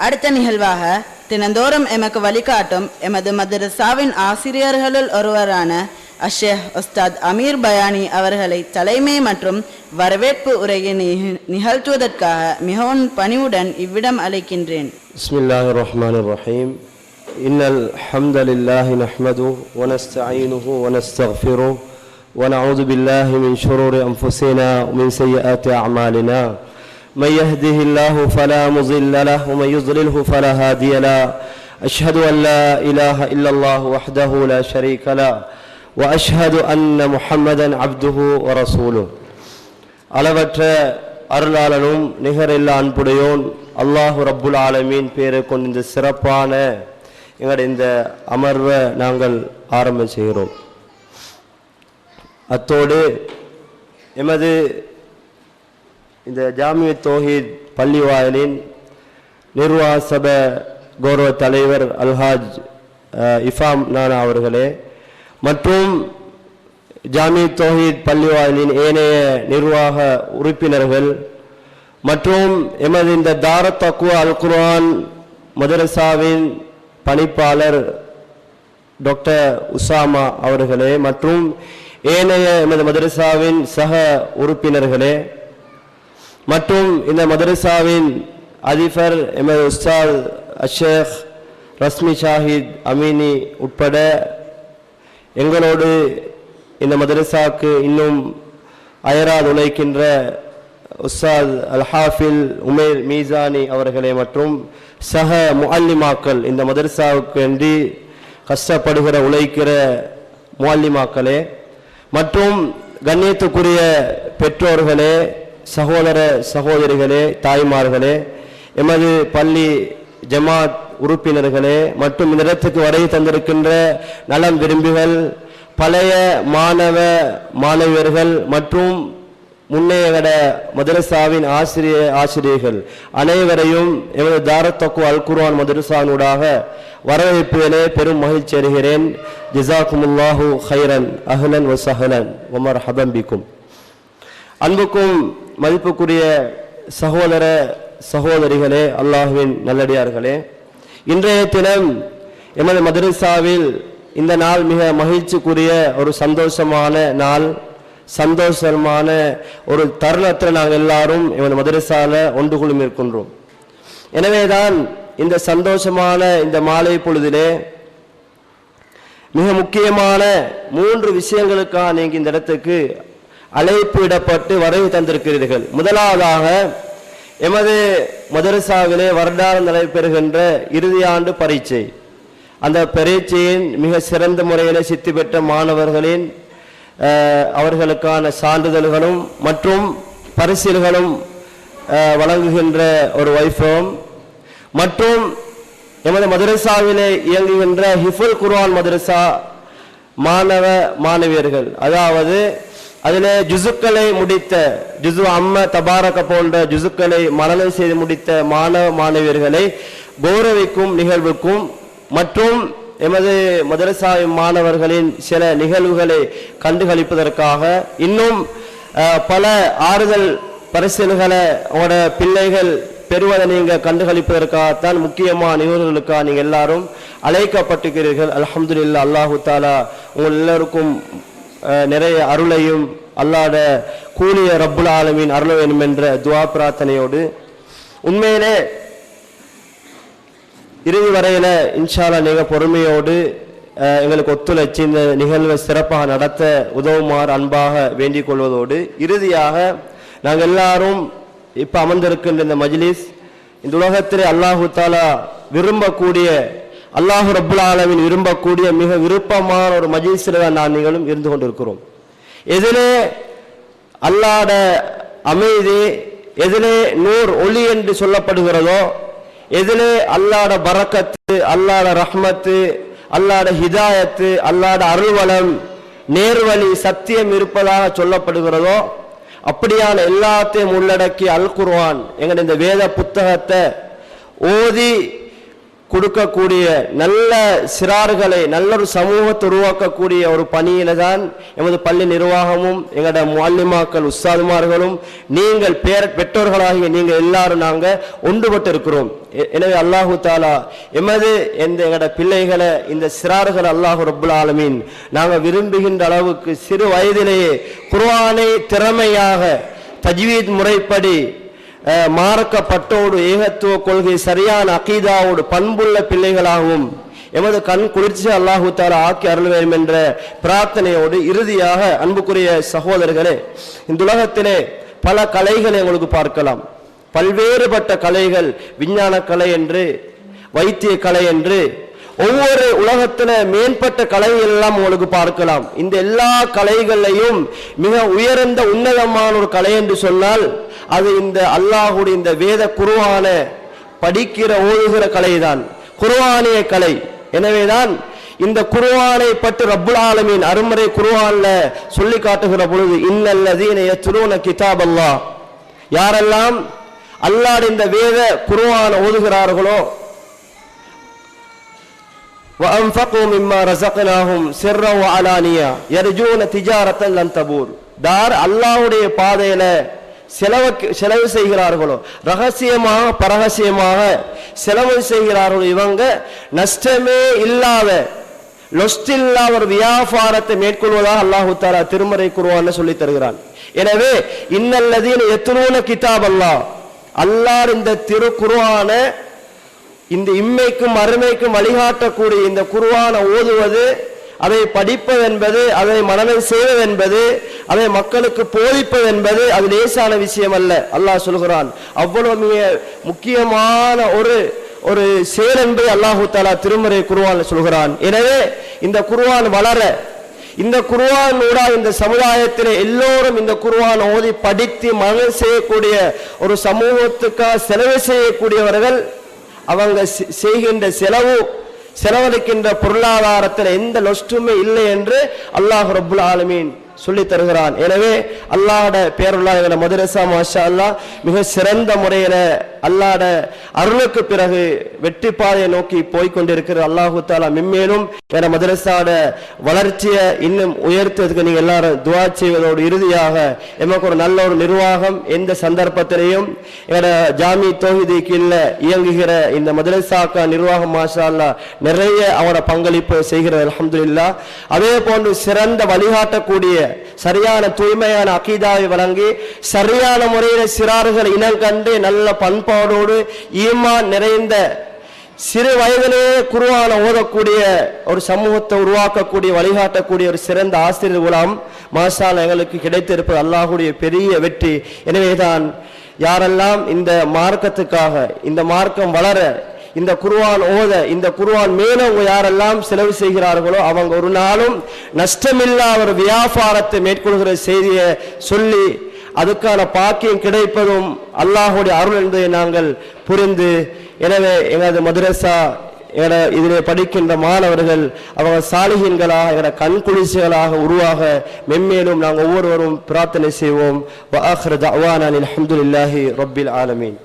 அடுத்த நிகழ்வாக தினந்தோறும் எமக்கு வழிகாட்டும் எமது மதரசாவின் ஆசிரியர்களுள் ஒருவரான அஷேஹ் உஸ்தாத் அமீர் பயானி அவர்களை தலைமை மற்றும் வரவேற்பு உரையை நிக- நிகழ்த்துவதற்காக மிகவும் பணிவுடன் இவ்விடம் அழைக்கின்றேன் بسم الله الرحمن الرحيم إن الحمد لله نحمده ونستعينه ونستغفره ونعوذ بالله من شرور أنفسنا ومن سيئات أعمالنا من يهده الله فلا مضل له ومن يضلله فلا هادي له أشهد أن لا إله إلا الله وحده لا شريك له وأشهد أن محمدا عبده ورسوله அளவற்ற அருளாளனும் நிகரில்லா அன்புடையோன் அல்லாஹு ரப்புல் ஆலமீன் பேரை கொண்டு இந்த சிறப்பான எங்களுடைய இந்த அமர்வை நாங்கள் ஆரம்பம் செய்கிறோம் அத்தோடு எமது இந்த ஜாமிய தோஹீத் பள்ளி வாயிலின் நிர்வாக சபை கௌரவ தலைவர் அல்ஹாஜ் இஃபாம் நானா அவர்களே மற்றும் ஜாமி தோஹீத் பள்ளிவாயலின் ஏனைய நிர்வாக உறுப்பினர்கள் மற்றும் எமது இந்த தாரத் தக்குவா அல் குர்ஆன் மதரசாவின் பணிப்பாளர் டாக்டர் உசாமா அவர்களே மற்றும் ஏனைய எமது மதரசாவின் சக உறுப்பினர்களே மற்றும் இந்த மதரசாவின் அதிபர் எமது உஸ்தாத் அஷேக் ரஸ்மி ஷாஹித் அமீனி உட்பட எங்களோடு இந்த மதரசாவுக்கு இன்னும் அயராது உழைக்கின்ற உஸ்தாத் அல்ஹாஃபில் உமேர் மீசானி அவர்களே மற்றும் சக முஅல்லிமாக்கள் இந்த மதரசாவுக்கு வேண்டி கஷ்டப்படுகிற உழைக்கிற முஅல்லிமாக்களே மற்றும் கண்ணியத்துக்குரிய பெற்றோர்களே சகோதர சகோதரிகளே தாய்மார்களே எமது பள்ளி ஜமாத் உறுப்பினர்களே மற்றும் இந்த இடத்துக்கு வருகை தந்திருக்கின்ற நலம் விரும்பிகள் பழைய மாணவ மாணவியர்கள் மற்றும் முன்னையகட மதரசாவின் ஆசிரிய ஆசிரியர்கள் அனைவரையும் எமது தாரத்தக்கு அல் குர்ஆன் மதரசானூடாக வரவேற்பதிலே பெரும் மகிழ்ச்சி அடைகிறேன். ஜிசாக்குமுல்லாஹு ஹைரன் அஹ்லன் வ சஹலன் ஒமர் ஹபம்பிக்கும் அன்புக்கும் மதிப்புக்குரிய சகோதர சகோதரிகளே அல்லாஹுவின் நல்லடியார்களே இன்றைய தினம் எமது மதரசாவில் இந்த நாள் மிக மகிழ்ச்சிக்குரிய ஒரு சந்தோஷமான நாள் சந்தோஷமான ஒரு தருணத்தில் நாங்கள் எல்லாரும் எமது மதரசாவில் ஒன்று குழுமி இருக்கின்றோம் எனவேதான் இந்த சந்தோஷமான இந்த மாலை பொழுதிலே மிக முக்கியமான மூன்று விஷயங்களுக்காக நீங்கள் இந்த இடத்துக்கு அழைப்பு இடப்பட்டு வரவு தந்திருக்கிறீர்கள். முதலாவதாக எமது மதரசாவிலே வருடாரம் நடைபெறுகின்ற இறுதியாண்டு பரீட்சை. அந்த பரீட்சையின் மிக சிறந்த முறையில் சித்தி பெற்ற மாணவர்களின் அவர்களுக்கான சான்றிதழ்களும் மற்றும் பரிசில்களும் வழங்குகின்ற ஒரு வைபவம் மற்றும் எமது மதரசாவிலே இயங்குகின்ற ஹிஃபுல் குர்ஆன் மதரசா மாணவ மாணவியர்கள். அதாவது அதிலே ஜுசுக்களை முடித்த ஜுசு அம்ம தபாரக போன்ற ஜுசுக்களை மரணம் செய்து முடித்த மாணவ மாணவியர்களை கௌரவிக்கும் நிகழ்வுக்கும் மற்றும் எமது மதரசாவின் மாணவர்களின் சில நிகழ்வுகளை கண்டுகளிப்பதற்காக இன்னும் பல ஆறுதல் பரிசல்களை அவங்களோட பிள்ளைகள் பெறுவதை நீங்க கண்டுகளிப்பதற்காகத்தான் முக்கியமான நிகழ்வுகளுக்காக நீங்க எல்லாரும் அழைக்கப்பட்டிருக்கிறீர்கள். அல்ஹம்துலில்லாஹ் அல்லாஹு தாலா உங்கள் எல்லோருக்கும் நிறைய அருளையும் அல்லாத கூலிய ரப்புல் ஆலமின் அருள வேண்டும் என்ற துவா பிரார்த்தனையோடு உண்மையிலே இறுதி வரையில இன்ஷால்லா நீங்க பொறுமையோடு எங்களுக்கு ஒத்துழைச்சு இந்த நிகழ்வை சிறப்பாக நடத்த உதவுமாறு அன்பாக வேண்டிக் கொள்வதோடு இறுதியாக நாங்கள் எல்லாரும் இப்ப அமர்ந்திருக்கின்ற இந்த மஜ்லிஸ் இந்த உலகத்திலே அல்லாஹு தாலா விரும்பக்கூடிய அல்லாஹு ரப்புல் ஆலமீன் விரும்பக்கூடிய மிக விருப்பமான ஒரு மஜிசில தான் நான் நீங்களும் இருந்து கொண்டிருக்கிறோம். எதிலே அல்லாட அமைதி எதிலே நூர் ஒளி என்று சொல்லப்படுகிறதோ எதிலே அல்லாட பரக்கத்து அல்லாட ரஹ்மத்து அல்லாட ஹிதாயத்து அல்லாட அருள்வளம் நேர்வழி சத்தியம் இருப்பதாக சொல்லப்படுகிறதோ அப்படியான எல்லாத்தையும் உள்ளடக்கி அல் குர்வான் எங்கள் இந்த வேத புத்தகத்தை ஓதி கொடுக்கக்கூடிய நல்ல சிறார்களை நல்ல ஒரு சமூகத்தை உருவாக்கக்கூடிய ஒரு பணியில தான் எமது பள்ளி நிர்வாகமும் எங்களோட மாலிமாக்கள் உஸ்தாதுமார்களும் நீங்கள் பேர பெற்றோர்களாகிய நீங்கள் எல்லாரும் நாங்கள் ஒன்றுபட்டு இருக்கிறோம் எனவே அல்லாஹு தாலா எமது எந்த எங்களோட பிள்ளைகளை இந்த சிறார்கள் அல்லாஹு ரபுல் ஆலமீன் நாங்கள் விரும்புகின்ற அளவுக்கு சிறு வயதிலேயே குர்ஆனை திறமையாக தஜ்வீத் முறைப்படி அஹ், மார்க்கப்பட்டோடு ஏகத்துவ கொள்கை சரியான அகீதாவோடு பண்புள்ள பிள்ளைகளாகவும் எமது கண் குளிர்ச்சி அல்லாஹு தாலா ஆக்கி அருள் வேண்டும் என்ற பிரார்த்தனையோடு இறுதியாக அன்புக்குரிய சகோதரர்களே இந்த உலகத்திலே பல கலைகளை உங்களுக்கு பார்க்கலாம். பல்வேறுபட்ட கலைகள் விஞ்ஞான கலை என்று வைத்திய கலை என்று ஒவ்வொரு உலகத்துல மேம்பட்ட கலைகள் எல்லாம் உங்களுக்கு பார்க்கலாம். இந்த எல்லா கலைகளையும் மிக உயர்ந்த உன்னதமான ஒரு கலை என்று சொன்னால் அது இந்த அல்லாஹுடைய இந்த வேத குருவான படிக்கிற ஓதுகிற கலைதான். குருவானிய கலை. எனவேதான் இந்த குருவானை பற்றி ரப்புல் ஆலமின் அருமறை குருவான்ல சொல்லி காட்டுகிற பொழுது இன்னல்லதீன யத்லூன கிதாப் அல்லா யாரெல்லாம் அல்லாஹ் இந்த வேத குருவான ஓதுகிறார்களோ وأنفقوا مما رزقناهم سرا وعلانية يرجون تجارة لن تبور தார் அல்லாஹ்வுடைய பாதையில செலவு செலவு செய்கிறார்களோ ரகசியமாக பரகசியமாக செலவு செய்கிறார்களோ இவங்க நஷ்டமே இல்லாத லொஸ்டில்லா ஒரு வியாபாரத்தை மேற்கொள்வதாக அல்லாஹு தாலா திருமறை குருவான்னு சொல்லி தருகிறான் எனவே இன்னல்லதீன எத்தனூன கிதாப் அல்லாஹ் அல்லாஹ் இந்த திரு குருவான இந்த இம்மைக்கும் அருமைக்கும் வழிகாட்டக்கூடிய இந்த குருவான ஓதுவது அதை படிப்பது என்பது அதை மனதை செய்வது என்பது அதை மக்களுக்கு போதிப்பது என்பது அது லேசான விஷயம் அல்ல. அல்லாஹ் சொல்கிறான் அவ்வளவு மிக முக்கியமான ஒரு ஒரு செயல் என்பது அல்லாஹு தாலா திருமறை குருவான் சொல்கிறான். எனவே இந்த குருவான் வளர இந்த குருவான் ஊடா இந்த சமுதாயத்தில் எல்லோரும் இந்த குருவான் ஓதி படித்து மனநம் செய்யக்கூடிய ஒரு சமூகத்துக்காக செலவு செய்யக்கூடியவர்கள் அவங்க செ- செய்கின்ற செலவு செலவழிக்கின்ற பொருளாதாரத்தில் எந்த நொஷ்டுமே இல்லை என்று அல்லாஹ் ரபுல் ஆலமீன் சொல்லி தருகிறான். எனவே அல்லாட பேருல்லா மதுரசா மாஷா அல்லா மிக சிறந்த முறையில அல்லாட அருளுக்கு பிறகு வெற்றி பாதையை நோக்கி போய்கொண்டிருக்கிற அல்லாஹு தாலா மென்மேலும் என மதுரசாட வளர்ச்சியை இன்னும் உயர்த்துவதற்கு நீங்க எல்லாரும் துவா செய்வதோடு இறுதியாக எமக்கு ஒரு நல்ல ஒரு நிர்வாகம் எந்த சந்தர்ப்பத்திலையும் எங்களோட ஜாமி தோஹிதி கீழே இயங்குகிற இந்த மதுரசாக்கா நிர்வாகம் மாஷா அல்லா நிறைய அவனோட பங்களிப்பு செய்கிறது அலமதுல்லா அதே போன்று சிறந்த வழிகாட்டக்கூடிய சரியான தூய்மையான அகீதாவை வழங்கி சரியான முறையில் சிறார்கள் இனம் கண்டு நல்ல பண்பாடோடு ஈமான் நிறைந்த சிறு வயதிலேயே குருவான ஓதக்கூடிய ஒரு சமூகத்தை உருவாக்கக்கூடிய வழிகாட்டக்கூடிய ஒரு சிறந்த ஆசிரியர் மூலம் மாசால் எங்களுக்கு கிடைத்திருப்பது அல்லாஹுடைய பெரிய வெற்றி. எனவேதான் யாரெல்லாம் இந்த மார்க்கத்துக்காக இந்த மார்க்கம் வளர இந்த குருவான் ஓத இந்த குருவான் மேலும் யாரெல்லாம் செலவு செய்கிறார்களோ அவங்க ஒரு நாளும் நஷ்டமில்லா ஒரு வியாபாரத்தை மேற்கொள்கிற செய்தியை சொல்லி அதுக்கான பாக்கியம் கிடைப்பதும் அல்லாஹுடைய அருள் என்பதை நாங்கள் புரிந்து எனவே எங்களது மதுரசா என இதில் படிக்கின்ற மாணவர்கள் அவங்க சாலிகின்களாக என கண் குளிர்ச்சிகளாக உருவாக மென்மேலும் நாங்கள் ஒவ்வொருவரும் பிரார்த்தனை செய்வோம். வ ஆஹிரு தஅவானா அல்ஹம்துலில்லாஹி ரப்பில் ஆலமீன்.